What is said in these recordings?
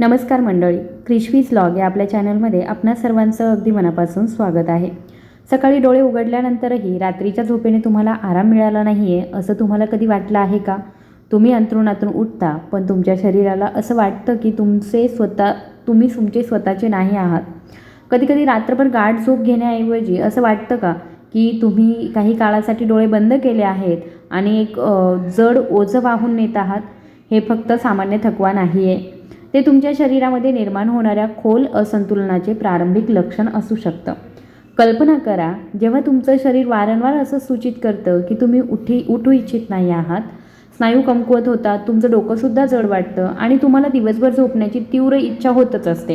नमस्कार मंडळी क्रिशवीज लॉग या आपल्या चॅनलमध्ये आपणा सर्वांचं अगदी मनापासून स्वागत आहे. सकाळी डोळे उघडल्यानंतरही रात्रीच्या झोपेने तुम्हाला आराम मिळाला नाही आहे असं तुम्हाला कधी वाटलं आहे का? तुम्ही अंथरुणातून उठता पण तुमच्या शरीराला असं वाटतं की तुमचे स्वतः तुम्ही तुमचे स्वतःचे नाही आहात. कधीकधी रात्रभर गाठ झोप घेण्याऐवजी असं वाटतं का की तुम्ही काही काळासाठी डोळे बंद केले आहेत आणि एक जड ओझं वाहून नेत आहात? हे फक्त सामान्य थकवा नाही आहे ते तुमच्या शरीरामध्ये निर्माण होणाऱ्या खोल असंतुलनाचे प्रारंभिक लक्षण असू शकतं. कल्पना करा जेव्हा तुमचं शरीर वारंवार असं सूचित करतं की तुम्ही उठी उठू इच्छित नाही आहात स्नायू कमकुवत होतात तुमचं डोकंसुद्धा जड वाटतं आणि तुम्हाला दिवसभर झोपण्याची तीव्र इच्छा होतच असते.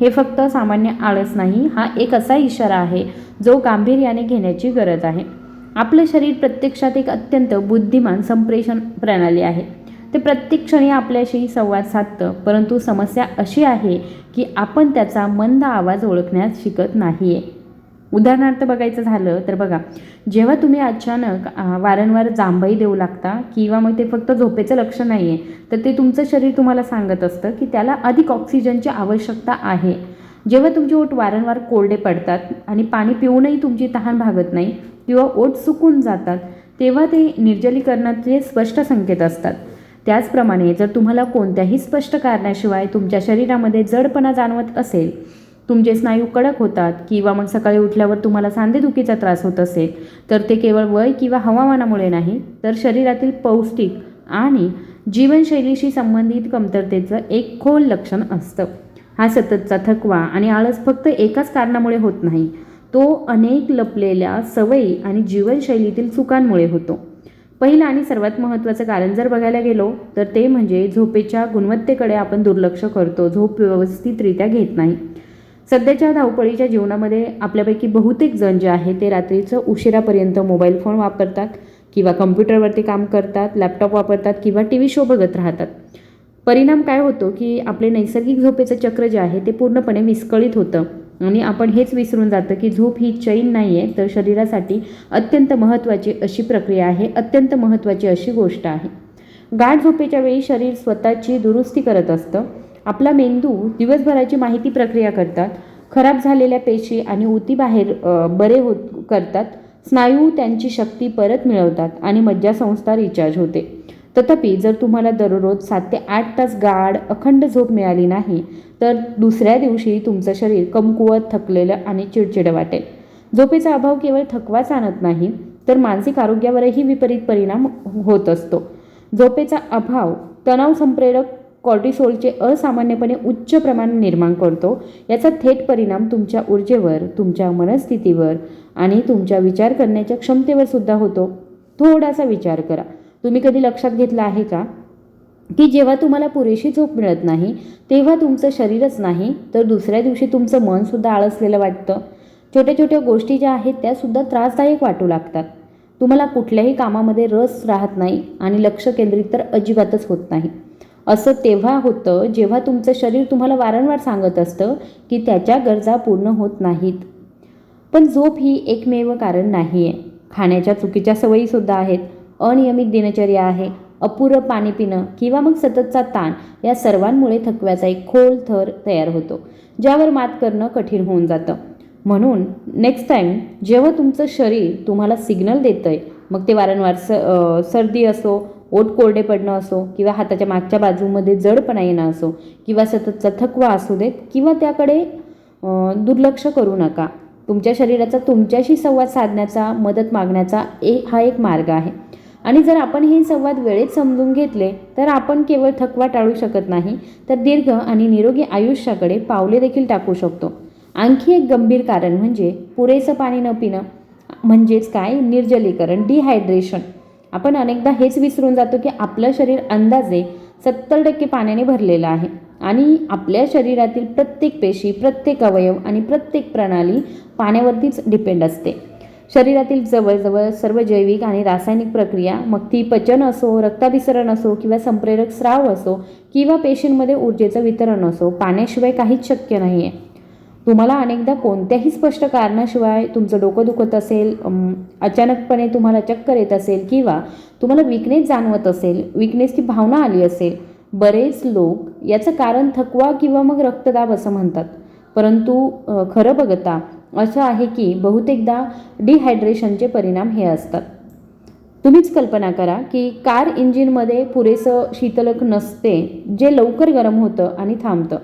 हे फक्त सामान्य आळस नाही हा एक असा इशारा आहे जो गांभीर्याने घेण्याची गरज आहे. आपलं शरीर प्रत्यक्षात एक अत्यंत बुद्धिमान संप्रेषण प्रणाली आहे. ते प्रत्येक क्षणी आपल्याशी संवाद साधतं. परंतु समस्या अशी आहे की आपण त्याचा मंद आवाज ओळखण्यास शिकत नाही आहे उदाहरणार्थ बघायचं झालं तर बघा जेव्हा तुम्ही अचानक वारंवार जांभई देऊ लागता किंवा मग ते फक्त झोपेचं लक्ष नाही आहे तर ते तुमचं शरीर तुम्हाला सांगत असतं की त्याला अधिक ऑक्सिजनची आवश्यकता आहे. जेव्हा तुमचे ओठ वारंवार कोरडे पडतात आणि पाणी पिऊनही तुमची तहान भागत नाही किंवा ओठ सुकून जातात तेव्हा ते निर्जलीकरणाचे स्पष्ट संकेत असतात. त्याचप्रमाणे जर तुम्हाला कोणत्याही स्पष्ट कारणाशिवाय तुमच्या शरीरामध्ये जडपणा जाणवत असेल तुमचे स्नायू कडक होतात किंवा मग सकाळी उठल्यावर तुम्हाला सांधेदुखीचा त्रास होत असेल तर ते केवळ वय किंवा हवामानामुळे नाही तर शरीरातील पौष्टिक आणि जीवनशैलीशी संबंधित कमतरतेचं एक खोल लक्षण असतं. हा सततचा थकवा आणि आळस फक्त एकाच कारणामुळे होत नाही तो अनेक लपलेल्या सवयी आणि जीवनशैलीतील चुकांमुळे होतो. पहिलं आणि सर्वात महत्त्वाचं कारण जर बघायला गेलो तर ते म्हणजे झोपेच्या गुणवत्तेकडे आपण दुर्लक्ष करतो. झोप व्यवस्थितरित्या घेत नाही. सध्याच्या धावपळीच्या जीवनामध्ये आपल्यापैकी बहुतेक जण जे आहे ते रात्रीचं उशिरापर्यंत मोबाईल फोन वापरतात किंवा कम्प्युटरवरती काम करतात लॅपटॉप वापरतात किंवा टी व्ही शो बघत राहतात. परिणाम काय होतो की आपले नैसर्गिक झोपेचं चक्र जे आहे ते पूर्णपणे विस्कळीत होतं. आणि आपण हेच विसरून जातं की झोप ही चैन नाही आहे तर शरीरासाठी अत्यंत महत्त्वाची अशी प्रक्रिया आहे अत्यंत महत्त्वाची अशी गोष्ट आहे. गाठ झोपेच्या वेळी शरीर स्वतःची दुरुस्ती करत असतं. आपला मेंदू दिवसभराची माहिती प्रक्रिया करतात. खराब झालेल्या पेशी आणि उती बाहेर बरे होत करतात. स्नायू त्यांची शक्ती परत मिळवतात आणि मज्जासंस्था रिचार्ज होते. तथापि जर तुम्हाला दररोज सात ते आठ तास गाढ अखंड झोप मिळाली नाही तर दुसऱ्या दिवशी तुमचं शरीर कमकुवत थकलेलं आणि चिडचिड वाटेल. झोपेचा अभाव केवळ थकवाच आणत नाही तर मानसिक आरोग्यावरही विपरीत परिणाम होत असतो. झोपेचा अभाव तणाव संप्रेरक कॉर्टिसोलचे असामान्यपणे उच्च प्रमाण निर्माण करतो. याचा थेट परिणाम तुमच्या ऊर्जेवर तुमच्या मनस्थितीवर आणि तुमच्या विचार करण्याच्या क्षमतेवर सुद्धा होतो. थोडासा विचार करा. तुम्ही कधी लक्षात घेतलं आहे का? की जेव्हा तुम्हाला पुरेशी झोप मिळत नाही तेव्हा तुमचं शरीरच नाही तर दुसऱ्या दिवशी तुमचं मनसुद्धा आळसलेलं वाटतं. छोट्या छोट्या गोष्टी ज्या आहेत त्यासुद्धा त्रासदायक वाटू लागतात. तुम्हाला कुठल्याही कामामध्ये रस राहत नाही आणि लक्ष केंद्रित तर अजिबातच होत नाही. असं तेव्हा होतं जेव्हा तुमचं शरीर तुम्हाला वारंवार सांगत असतं की त्याच्या गरजा पूर्ण होत नाहीत. पण झोप ही एकमेव कारण नाही आहे खाण्याच्या चुकीच्या सवयीसुद्धा आहेत. अनियमित दिनचर्या आहे. अपुरं पाणी पिणं किंवा मग सततचा ताण या सर्वांमुळे थकव्याचा एक खोल थर तयार होतो ज्यावर मात करणं कठीण होऊन जातं. म्हणून नेक्स्ट टाईम जेव्हा तुमचं शरीर तुम्हाला सिग्नल देतं आहे मग ते वारंवार स सर्दी असो ओठ कोरडे पडणं असो किंवा हाताच्या मागच्या बाजूमध्ये जडपणा येणं असो किंवा सततचा थकवा असू देत किंवा त्याकडे दुर्लक्ष करू नका. तुमच्या शरीराचा तुमच्याशी संवाद साधण्याचा मदत मागण्याचा एक हा एक मार्ग आहे. आणि जर आपण हे संवाद वेळेत समजून घेतले तर आपण केवळ थकवा टाळू शकत नाही तर दीर्घ आणि निरोगी आयुष्याकडे पावले देखील टाकू शकतो. आणखी एक गंभीर कारण म्हणजे पुरेसं पाणी न पिणं म्हणजेच काय? निर्जलीकरण डिहायड्रेशन आपण अनेकदा हेच विसरून जातो की आपलं शरीर अंदाजे सत्तर टक्के पाण्याने भरलेलं आहे आणि आपल्या शरीरातील प्रत्येक पेशी प्रत्येक अवयव आणि प्रत्येक प्रणाली पाण्यावरतीच डिपेंड असते. शरीरातील जवळजवळ सर्व जैविक आणि रासायनिक प्रक्रिया मग ती पचन असो रक्ताभिसरण असो किंवा संप्रेरक स्राव असो किंवा पेशींमध्ये ऊर्जेचं वितरण असो पाण्याशिवाय काहीच शक्य नाही आहे तुम्हाला अनेकदा कोणत्याही स्पष्ट कारणाशिवाय तुमचं डोकं दुखत असेल अचानकपणे तुम्हाला चक्कर येत असेल किंवा तुम्हाला विकनेस जाणवत असेल विकनेसची भावना आली असेल बरेच लोक याचं कारण थकवा किंवा मग रक्तदाब असं म्हणतात. परंतु खरं बघता असं आहे की बहुतेकदा डिहायड्रेशनचे परिणाम हे असतात. तुम्हीच कल्पना करा की कार इंजिनमध्ये पुरेसं शीतलक नसते जे लवकर गरम होतं आणि थांबतं.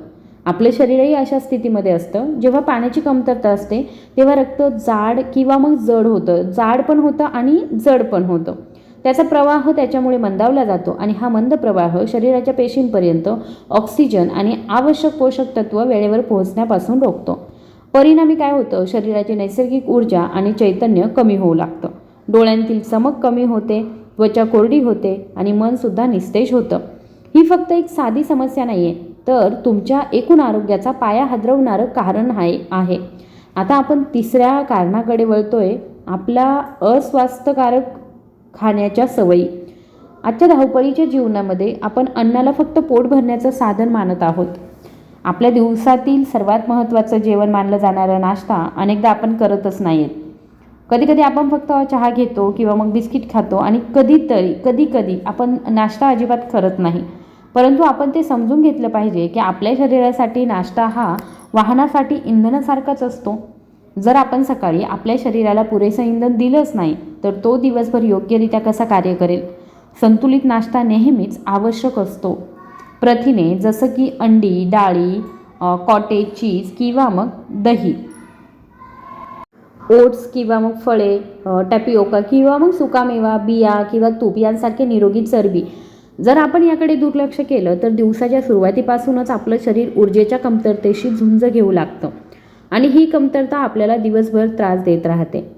आपलं शरीरही अशा स्थितीमध्ये असतं. जेव्हा पाण्याची कमतरता असते तेव्हा रक्त जाड किंवा मग जड होतं. जाड पण होतं आणि जड पण होतं. त्याचा प्रवाह त्याच्यामुळे मंदावला जातो आणि हा मंद प्रवाह शरीराच्या पेशींपर्यंत ऑक्सिजन आणि आवश्यक पोषक तत्व वेळेवर पोहोचण्यापासून रोखतो. परिणामी काय होतं? शरीराची नैसर्गिक ऊर्जा आणि चैतन्य कमी होऊ लागतं. डोळ्यांतील चमक कमी होते त्वचा कोरडी होते आणि मनसुद्धा निस्तेज होतं. ही फक्त एक साधी समस्या नाही आहे तर तुमच्या एकूण आरोग्याचा पाया हादरवणारं कारण आहे आहे. आता आपण तिसऱ्या कारणाकडे वळतोय आपला अस्वास्थ्यकारक खाण्याच्या सवयी. आजच्या धावपळीच्या जीवनामध्ये आपण अन्नाला फक्त पोट भरण्याचं साधन मानत आहोत. आपल्या दिवसातील सर्वात महत्त्वाचं जेवण मानलं जाणारा नाश्ता अनेकदा आपण करतच नाहीत. कधी कधी आपण फक्त चहा घेतो किंवा मग बिस्किट खातो आणि कधीतरी कधी कधी आपण नाश्ता अजिबात करत नाही. परंतु आपण ते समजून घेतलं पाहिजे की आपल्या शरीरासाठी नाश्ता हा वाहनासाठी इंधनासारखाच असतो. जर आपण सकाळी आपल्या शरीराला पुरेसं इंधन दिलंच नाही तर तो दिवसभर योग्यरित्या कसा कार्य करेल? संतुलित नाश्ता नेहमीच आवश्यक असतो. प्रथिने जसं की अंडी डाळी कॉटेज चीज किंवा मग दही. ओट्स किंवा मग फळे टॅपिओका किंवा मग सुकामेवा बिया किंवा तूप यांसारखे निरोगी चरबी. जर आपण याकडे दुर्लक्ष केलं तर दिवसाच्या सुरुवातीपासूनच आपलं शरीर ऊर्जेच्या कमतरतेशी झुंज घेऊ लागतं. आणि ही कमतरता आपल्याला दिवसभर त्रास देत राहते.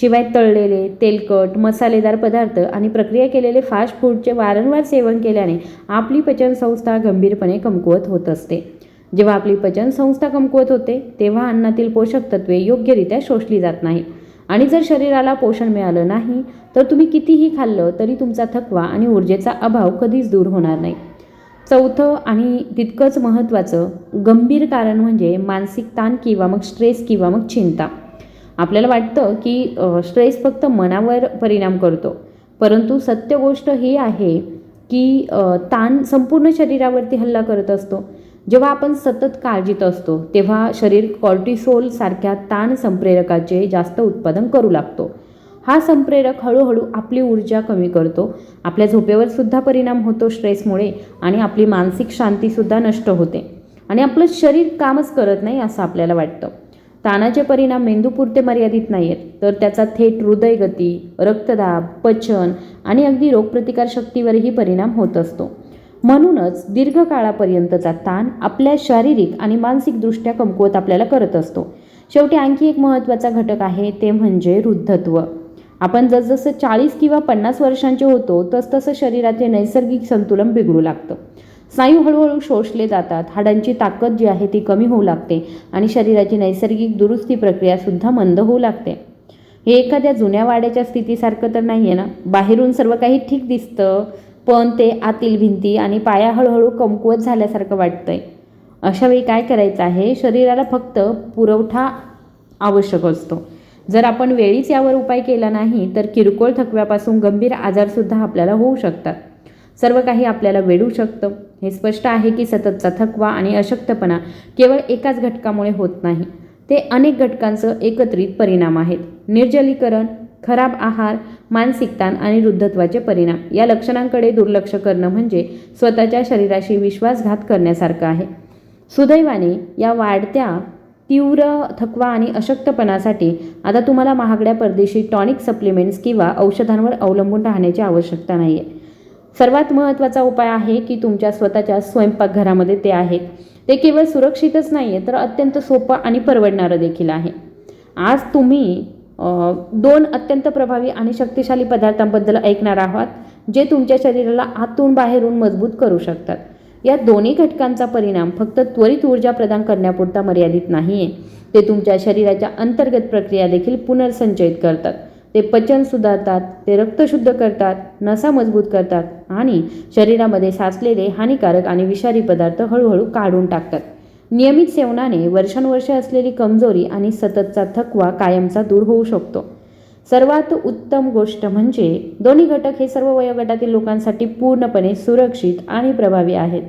शिवाय तळलेले तेलकट मसालेदार पदार्थ आणि प्रक्रिया केलेले फास्ट फूडचे वारंवार सेवन केल्याने आपली पचनसंस्था गंभीरपणे कमकुवत होत असते. जेव्हा आपली पचनसंस्था कमकुवत होते तेव्हा अन्नातील पोषक तत्वे योग्यरित्या शोषली जात नाही आणि जर शरीराला पोषण मिळालं नाही तर तुम्ही कितीही खाल्लं तरी तुमचा थकवा आणि ऊर्जेचा अभाव कधीच दूर होणार नाही. चौथं आणि तितकंच महत्त्वाचं गंभीर कारण म्हणजे मानसिक ताण किंवा मग स्ट्रेस किंवा मग चिंता. आपल्याला वाटतं की स्ट्रेस फक्त मनावर परिणाम करतो. परंतु सत्य गोष्ट ही आहे की ताण संपूर्ण शरीरावरती हल्ला करत असतो. जेव्हा आपण सतत काळजीत असतो तेव्हा शरीर कॉर्टिसोल सारख्या ताण संप्रेरकाचे जास्त उत्पादन करू लागतो. हा संप्रेरक हळूहळू आपली ऊर्जा कमी करतो. आपल्या झोपेवर सुद्धा परिणाम होतो स्ट्रेसमुळे आणि आपली मानसिक शांतीसुद्धा नष्ट होते. आणि आपलं शरीर कामच करत नाही असं आपल्याला वाटतं. ताणाचे परिणाम मेंदूपुरते मर्यादित नाही आहेत तर त्याचा थेट हृदयगती रक्तदाब पचन आणि अगदी रोगप्रतिकारशक्तीवरही परिणाम होत असतो. म्हणूनच दीर्घकाळापर्यंतचा ताण आपल्या शारीरिक आणि मानसिकदृष्ट्या कमकुवत आपल्याला करत असतो. शेवटी आणखी एक महत्त्वाचा घटक आहे ते म्हणजे वृद्धत्व. आपण जसजसं चाळीस किंवा पन्नास वर्षांचे होतो तसतसं शरीराचे नैसर्गिक संतुलन बिघडू लागतं. स्नायू हळूहळू शोषले जातात. हाडांची ताकद जी आहे ती कमी होऊ लागते आणि शरीराची नैसर्गिक दुरुस्ती प्रक्रियासुद्धा मंद होऊ लागते. हे एखाद्या जुन्या वाड्याच्या स्थितीसारखं तर नाही आहे ना? बाहेरून सर्व काही ठीक दिसतं पण ते आतील भिंती आणि पाया हळूहळू कमकुवत झाल्यासारखं वाटतंय. अशावेळी काय करायचं आहे? शरीराला फक्त पुरवठा आवश्यक असतो. जर आपण वेळीच यावर उपाय केला नाही तर किरकोळ थकव्यापासून गंभीर आजारसुद्धा आपल्याला होऊ शकतात. सर्व काही आपल्याला वेढू शकतं. हे स्पष्ट आहे की सततचा थकवा आणि अशक्तपणा केवळ एकाच घटकामुळे होत नाही. ते अनेक घटकांचं एकत्रित परिणाम आहेत. निर्जलीकरण खराब आहार मानसिक ताण आणि वृद्धत्वाचे परिणाम या लक्षणांकडे दुर्लक्ष करणं म्हणजे स्वतःच्या शरीराशी विश्वासघात करण्यासारखं आहे. सुदैवाने या वाढत्या तीव्र थकवा आणि अशक्तपणासाठी आता तुम्हाला महागड्या परदेशी टॉनिक सप्लिमेंट्स किंवा औषधांवर अवलंबून राहण्याची आवश्यकता नाही आहे सर्वात महत्त्वाचा उपाय आहे की तुमच्या स्वतःच्या स्वयंपाकघरामध्ये ते आहेत. ते केवळ सुरक्षितच नाही आहे तर अत्यंत सोपं आणि परवडणारं देखील आहे. आज तुम्ही दोन अत्यंत प्रभावी आणि शक्तिशाली पदार्थांबद्दल ऐकणार आहात जे तुमच्या शरीराला आतून बाहेरून मजबूत करू शकतात. या दोन्ही घटकांचा परिणाम फक्त त्वरित ऊर्जा प्रदान करण्यापुरता मर्यादित नाही आहे ते तुमच्या शरीराच्या अंतर्गत प्रक्रिया देखील पुनर्संचयित करतात. ते पचन सुधारतात ते रक्त शुद्ध करतात नसा मजबूत करतात आणि शरीरामध्ये साचलेले हानिकारक आणि विषारी पदार्थ हळूहळू काढून टाकतात. नियमित सेवनाने वर्षानुवर्षे असलेली कमजोरी आणि सततचा थकवा कायमचा दूर होऊ शकतो. सर्वात उत्तम गोष्ट म्हणजे दोन्ही घटक हे सर्व वयोगटातील लोकांसाठी पूर्णपणे सुरक्षित आणि प्रभावी आहेत.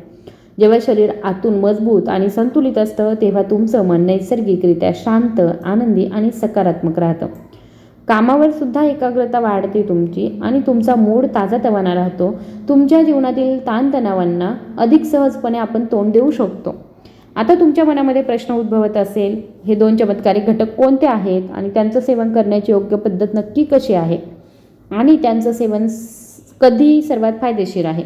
जेव्हा शरीर आतून मजबूत आणि संतुलित असतं तेव्हा तुमचं मन नैसर्गिकरित्या शांत आनंदी आणि सकारात्मक राहतं. कामावर सुद्धा एकाग्रता वाढते तुमची आणि तुमचा मूड ताजातवाना राहतो. तुमच्या जीवनातील ताणतणावांना अधिक सहजपणे आपण तोंड देऊ शकतो. आता तुमच्या मनामध्ये प्रश्न उद्भवत असेल हे दोन चमत्कारिक घटक कोणते आहेत आणि त्यांचं सेवन करण्याची योग्य पद्धत नक्की कशी आहे? आणि त्यांचं सेवन कधी सर्वात फायदेशीर आहे?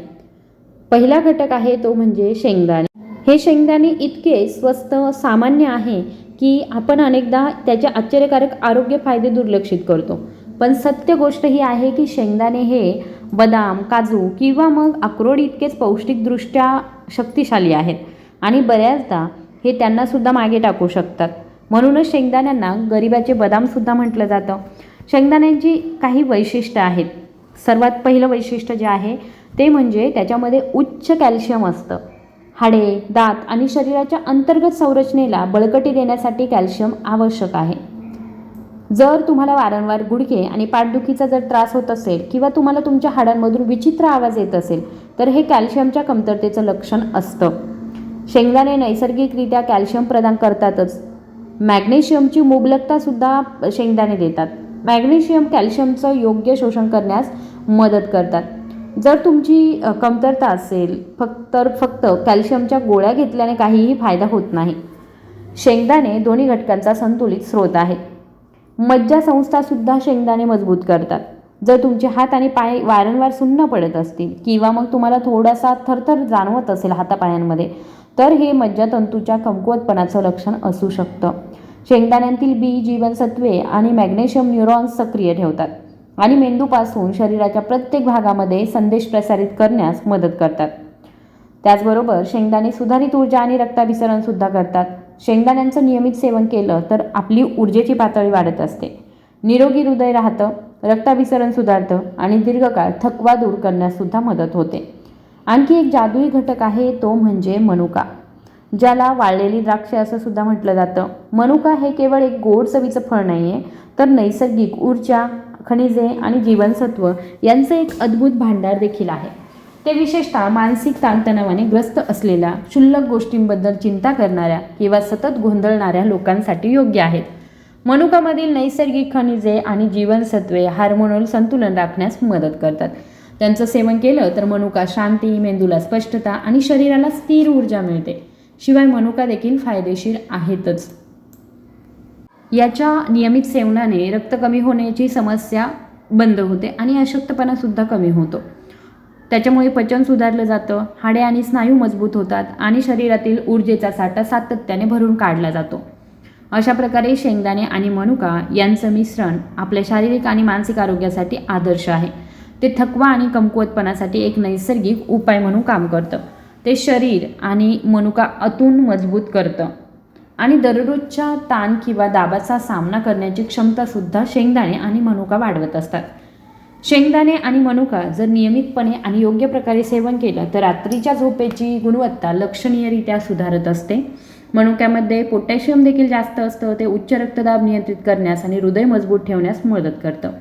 पहिला घटक आहे तो म्हणजे शेंगदाणे. हे शेंगदाणे इतके स्वस्त सामान्य आहे की आपण अनेकदा त्याचे आश्चर्यकारक आरोग्य फायदे दुर्लक्षित करतो. पण सत्य गोष्ट ही आहे की शेंगदाणे हे बदाम काजू किंवा मग अक्रोड इतकेच पौष्टिकदृष्ट्या शक्तिशाली आहेत आणि बऱ्याचदा हे त्यांनासुद्धा मागे टाकू शकतात. म्हणूनच शेंगदाण्यांना गरिबाचे बदामसुद्धा म्हटलं जातं. शेंगदाण्यांची काही वैशिष्ट्य आहेत. सर्वात पहिलं वैशिष्ट्य जे आहे ते म्हणजे त्याच्यामध्ये उच्च कॅल्शियम असतं. हाडे दात आणि शरीराच्या अंतर्गत संरचनेला बळकटी देण्यासाठी कॅल्शियम आवश्यक आहे. जर तुम्हाला वारंवार गुडघे आणि पाठदुखीचा जर त्रास होत असेल किंवा तुम्हाला तुमच्या हाडांमधून विचित्र आवाज येत असेल तर हे कॅल्शियमच्या कमतरतेचं लक्षण असतं. शेंगदाणे नैसर्गिकरित्या कॅल्शियम प्रदान करतातच. मॅग्नेशियमची मुबलकतासुद्धा शेंगदाणे देतात. मॅग्नेशियम कॅल्शियमचं योग्य शोषण करण्यास मदत करतात. जर तुमची कमतरता असेल फक्त तर फक्त कॅल्शियमच्या गोळ्या घेतल्याने काहीही फायदा होत नाही. शेंगदाणे दोन्ही घटकांचा संतुलित स्रोत आहेत. मज्जासंस्थासुद्धा शेंगदाणे मजबूत करतात. जर तुमचे हात आणि पाय वारंवार सुन्न पडत असतील किंवा मग तुम्हाला थोडासा थरथर जाणवत असेल हातापायांमध्ये तर हे मज्जातंतूच्या कमकुवतपणाचं लक्षण असू शकतं. शेंगदाण्यांतील बी जीवनसत्वे आणि मॅग्नेशियम न्यूरॉन्स सक्रिय ठेवतात. आणि मेंदूपासून शरीराच्या प्रत्येक भागामध्ये संदेश प्रसारित करण्यास मदत करतात. त्याचबरोबर शेंगदाणे सुधारित ऊर्जा आणि रक्ताभिसरण सुद्धा करतात. शेंगदाण्यांचं नियमित सेवन केलं तर आपली ऊर्जेची पातळी वाढत असते. निरोगी हृदय राहतं रक्ताभिसरण सुधारतं आणि दीर्घकाळ थकवा दूर करण्यास सुद्धा मदत होते. आणखी एक जादुई घटक आहे तो म्हणजे मनुका ज्याला वाळलेली द्राक्षे असं सुद्धा म्हटलं जातं. मनुका हे केवळ एक गोड चवीचं फळ नाही आहे तर नैसर्गिक ऊर्जा खनिजे आणि जीवनसत्व यांचं एक अद्भुत भांडार देखील आहे. ते विशेषतः मानसिक ताणतणावाने ग्रस्त असलेल्या क्षुल्लक गोष्टींबद्दल चिंता करणाऱ्या किंवा सतत गोंधळणाऱ्या लोकांसाठी योग्य आहेत. मनुकामधील नैसर्गिक खनिजे आणि जीवनसत्वे हार्मोनल संतुलन राखण्यास मदत करतात. त्यांचं सेवन केलं तर मनुका शांती मेंदूला स्पष्टता आणि शरीराला स्थिर ऊर्जा मिळते. शिवाय मनुका देखील फायदेशीर आहेतच. याच्या नियमित सेवनाने रक्त कमी होण्याची समस्या बंद होते आणि अशक्तपणासुद्धा कमी होतो. त्याच्यामुळे पचन सुधारलं जातं हाडे आणि स्नायू मजबूत होतात आणि शरीरातील ऊर्जेचा साठा सातत्याने भरून काढला जातो. अशा प्रकारे शेंगदाणे आणि मनुका यांचं मिश्रण आपल्या शारीरिक आणि मानसिक आरोग्यासाठी आदर्श आहे. ते थकवा आणि कमकुवतपणासाठी एक नैसर्गिक उपाय म्हणून काम करतं. ते शरीर आणि मनुका अतून मजबूत करतं. आणि दररोजच्या ताण किंवा दाबाचा सामना करण्याची क्षमतासुद्धा शेंगदाणे आणि मनुका वाढवत असतात. शेंगदाणे आणि मनुका जर नियमितपणे आणि योग्य प्रकारे सेवन केलं तर रात्रीच्या झोपेची गुणवत्ता लक्षणीयरित्या सुधारत असते. मनुक्यामध्ये पोटॅशियम देखील जास्त असतं ते उच्च रक्तदाब नियंत्रित करण्यास आणि हृदय मजबूत ठेवण्यास मदत करतं.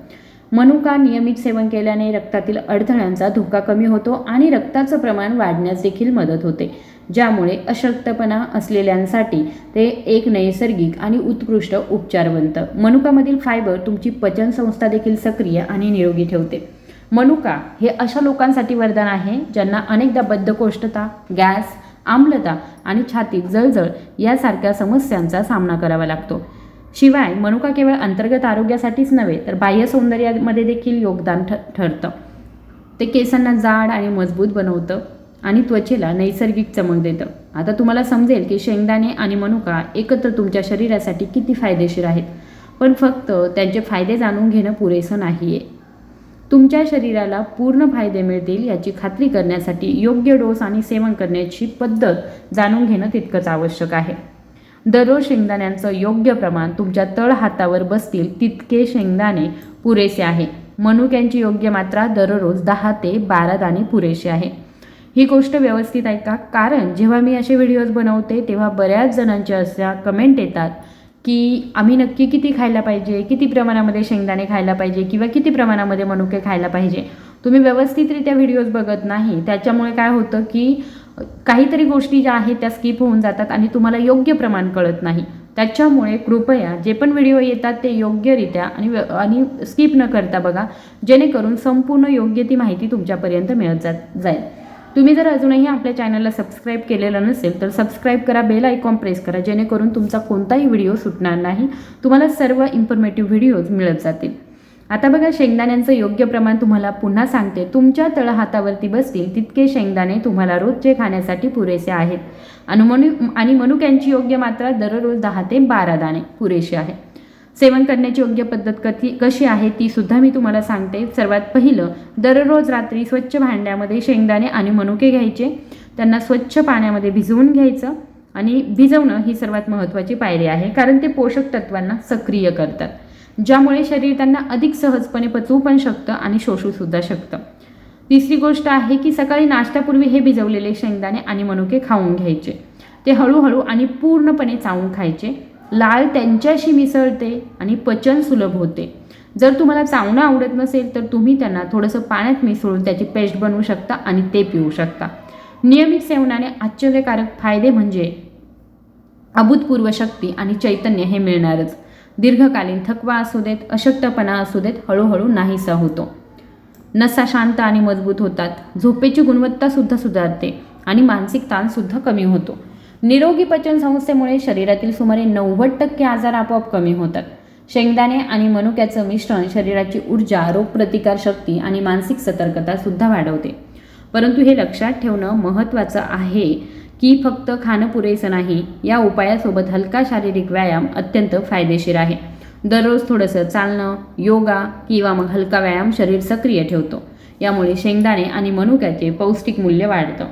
मनुका नियमित सेवन केल्याने रक्तातील अडथळ्यांचा धोका कमी होतो आणि रक्ताचं प्रमाण वाढण्यास देखील मदत होते. ज्यामुळे अशक्तपणा असलेल्यांसाठी ते एक नैसर्गिक आणि उत्कृष्ट उपचार बनतं. मनुकामधील फायबर तुमची पचनसंस्था देखील सक्रिय आणि निरोगी ठेवते. मनुका हे अशा लोकांसाठी वरदान आहे ज्यांना अनेकदा बद्धकोष्ठता गॅस आम्लता आणि छातीत जळजळ यासारख्या समस्यांचा सामना करावा लागतो. शिवाय मनुका केवळ अंतर्गत आरोग्यासाठीच नव्हे तर बाह्य सौंदर्यामध्ये देखील योगदान ठ ठरतं. ते केसांना जाड आणि मजबूत बनवतं आणि त्वचेला नैसर्गिक चमक देतं. आता तुम्हाला समजेल की शेंगदाणे आणि मनुका एकत्र तुमच्या शरीरासाठी किती फायदेशीर आहेत. पण फक्त त्यांचे फायदे जाणून घेणं पुरेसं नाही आहे तुमच्या शरीराला पूर्ण फायदे मिळतील याची खात्री करण्यासाठी योग्य डोस आणि सेवन करण्याची पद्धत जाणून घेणं तितकंच आवश्यक आहे. दररोज शेंगदाण्यांचं योग्य प्रमाण तुमच्या तळ हातावर बसतील तितके शेंगदाणे पुरेसे आहे. मनुक्यांची योग्य मात्रा दररोज दहा ते बारा दाणे पुरेशी आहे. ही गोष्ट व्यवस्थित ऐका कारण जेव्हा मी असे व्हिडिओज बनवते तेव्हा बऱ्याच जणांच्या अशा कमेंट येतात की आम्ही नक्की किती खायला पाहिजे किती प्रमाणामध्ये शेंगदाणे खायला पाहिजे किंवा किती प्रमाणामध्ये मनुके खायला पाहिजे. तुम्ही व्यवस्थितरित्या व्हिडिओज बघत नाही. त्याच्यामुळे काय होतं की काहीतरी गोष्टी ज्या आहेत त्या स्किप होऊन जातात आणि तुम्हाला योग्य प्रमाण कळत नाही. त्याच्यामुळे कृपया जे पण व्हिडिओ येतात ते योग्यरित्या आणि आणि स्किप न करता बघा. जेणेकरून संपूर्ण योग्य ती माहिती तुमच्यापर्यंत मिळत जात जाईल. तुम्ही जर अजूनही आपल्या चॅनलला सबस्क्राईब केलेलं नसेल तर सबस्क्राईब करा बेल आयकॉन प्रेस करा जेणेकरून तुमचा कोणताही व्हिडिओ सुटणार नाही. तुम्हाला सर्व इन्फॉर्मेटिव्ह व्हिडिओज मिळत जातील. आता बघा शेंगदाण्यांचं योग्य प्रमाण तुम्हाला पुन्हा सांगते. तुमच्या तळहातावरती बसतील तितके शेंगदाणे तुम्हाला रोजचे खाण्यासाठी पुरेसे आहेत. आणि आणि मनुक्यांची योग्य मात्रा दररोज दहा ते बारा दाणे पुरेसे आहे. सेवन करण्याची योग्य पद्धत कधी कशी आहे ती सुद्धा मी तुम्हाला सांगते. सर्वात पहिलं दररोज रात्री स्वच्छ भांड्यामध्ये शेंगदाणे आणि मनुके घ्यायचे. त्यांना स्वच्छ पाण्यामध्ये भिजवून घ्यायचं आणि भिजवणं ही सर्वात महत्त्वाची पायरी आहे कारण ते पोषक तत्वांना सक्रिय करतात. ज्यामुळे शरीर त्यांना अधिक सहजपणे पचवू पण शकतं आणि शोषूसुद्धा शकतं. तिसरी गोष्ट आहे की सकाळी नाश्त्यापूर्वी हे भिजवलेले शेंगदाणे आणि मनुके खाऊन घ्यायचे. ते हळूहळू आणि पूर्णपणे चावून खायचे. लाळ त्यांच्याशी मिसळते आणि पचन सुलभ होते. जर तुम्हाला चावणं आवडत नसेल तर तुम्ही त्यांना थोडंसं पाण्यात मिसळून त्याची पेस्ट बनवू शकता आणि ते पिऊ शकता. नियमित सेवनाने आश्चर्यकारक फायदे म्हणजे अभूतपूर्व शक्ती आणि चैतन्य हे मिळणारच. दीर्घकालीन थकवा असू देत अशक्तपणा असू देत हळूहळू नाहीसा होतो. नसा शांत आणि मजबूत होतात. झोपेची गुणवत्तासुद्धा सुधारते आणि मानसिक ताणसुद्धा कमी होतो. निरोगी पचन संस्थेमुळे शरीरातील सुमारे नव्वद टक्के आजार आपोआप कमी होतात. शेंगदाणे आणि मनुक्याचं मिश्रण शरीराची ऊर्जा रोगप्रतिकार शक्ती आणि मानसिक सतर्कता सुद्धा वाढवते. परंतु हे लक्षात ठेवणं महत्त्वाचं आहे. की फक्त खाणं पुरेसं नाही या उपायासोबत हलका शारीरिक व्यायाम अत्यंत फायदेशीर आहे. दररोज थोडंसं चालणं योगा किंवा मग हलका व्यायाम शरीर सक्रिय ठेवतो. यामुळे शेंगदाणे आणि मनुक्याचे पौष्टिक मूल्य वाढतं.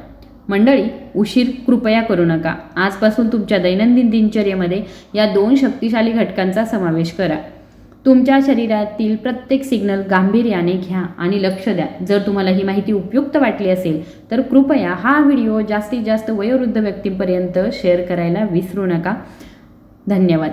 मंडळी उशीर कृपया करू नका. आजपासून तुमच्या दैनंदिन दिनचर्येमध्ये या दोन शक्तिशाली घटकांचा समावेश करा. तुमच्या शरीरातील प्रत्येक सिग्नल गांभीर्याने घ्या आणि लक्ष द्या. जर तुम्हाला ही माहिती उपयुक्त वाटली असेल तर कृपया हा व्हिडिओ जास्तीत जास्त वयोवृद्ध व्यक्तींपर्यंत शेअर करायला विसरू नका. धन्यवाद.